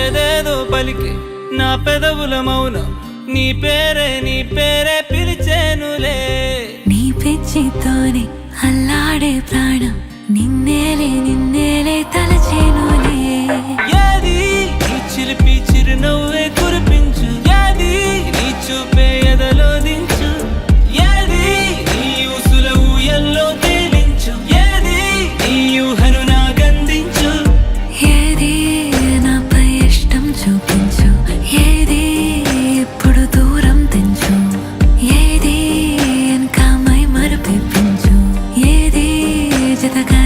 ఏదేదో పలికి నా పెదవుల మౌనం. నీ పేరే నీ పేరే పిలిచేనులే. నీ పిచ్చితోనే అల్లాడే ప్రాణం నిన్నేలే నిన్నేలే తలచేనులే. ఏది నీ చిలిపి చిరునవ్వే కురిపించు? ఏది నీ చూపే ఎదలో దించు? ఏది నీ ఊసుల ఊయల్లో తేలించు? ఏది నీ ఊహ বেঁচে থাকা